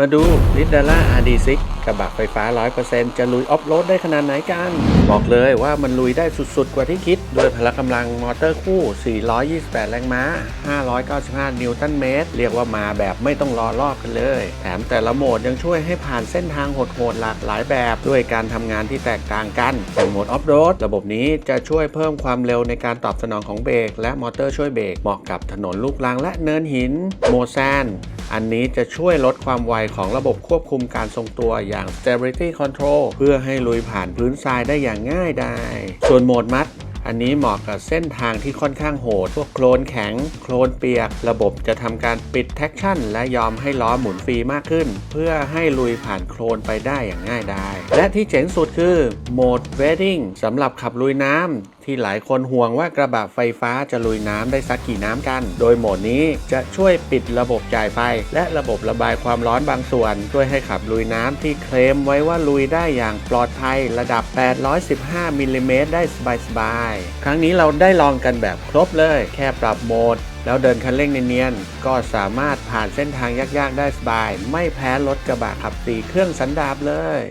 มาดูลิดาร่า RD6 กระบะไฟฟ้า 100%จะลุยออฟโรดได้ขนาดไหนกัน บอกเลยว่ามันลุยได้สุดๆ กว่าที่คิด ด้วยพละกำลังมอเตอร์คู่ 428 แรงม้า 595 นิวตันเมตร เรียกว่ามาแบบไม่ต้องรอรอบกันเลย แถมแต่ละโหมดยังช่วยให้ผ่านเส้นทางโหดๆ หลากหลายแบบ ด้วยการทำงานที่แตกต่างกันอย่โหมดออฟโรดระบบนี้จะช่วยเพิ่มความเร็วในการตอบสนองของเบรกและมอเตอร์ช่วยเบรกเหมาะกับถนนลูกรังและเนินหินโมแซน อันนี้จะช่วยลดความไวของระบบควบคุมการทรงตัวอย่าง Stability Control เพื่อให้ลุยผ่านพื้นทรายได้อย่างง่ายดายส่วนโหมดมัดอันนี้เหมาะกับเส้นทางที่ค่อนข้างโหด พวกโคลนแข็ง โคลนเปียก ระบบจะทำการปิดแท็กชั่น และยอมให้ล้อหมุนฟรีมากขึ้น เพื่อให้ลุยผ่านโคลนไปได้อย่างง่ายดาย และที่เจ๋งสุดคือโหมดเวดดิ้งสำหรับขับลุยน้ำที่หลายคนห่วงว่ากระบะไฟฟ้าจะลุยน้ำได้สักกี่น้ำกัน โดยโหมดนี้จะช่วยปิดระบบจ่ายไฟ และระบบระบายความร้อนบางส่วน ช่วยให้ขับลุยน้ำที่เคลมไว้ว่าลุยได้อย่างปลอดภัยระดับ 815มิลลิเมตรได้สบายๆ ครั้งนี้เราได้ลองกันแบบครบเลย แค่ปรับโหมดแล้วเดินคันเร่งเนียนๆ ก็สามารถผ่านเส้นทางยากๆ ได้สบาย ไม่แพ้รถกระบะขับสีเครื่องสันดาปเลย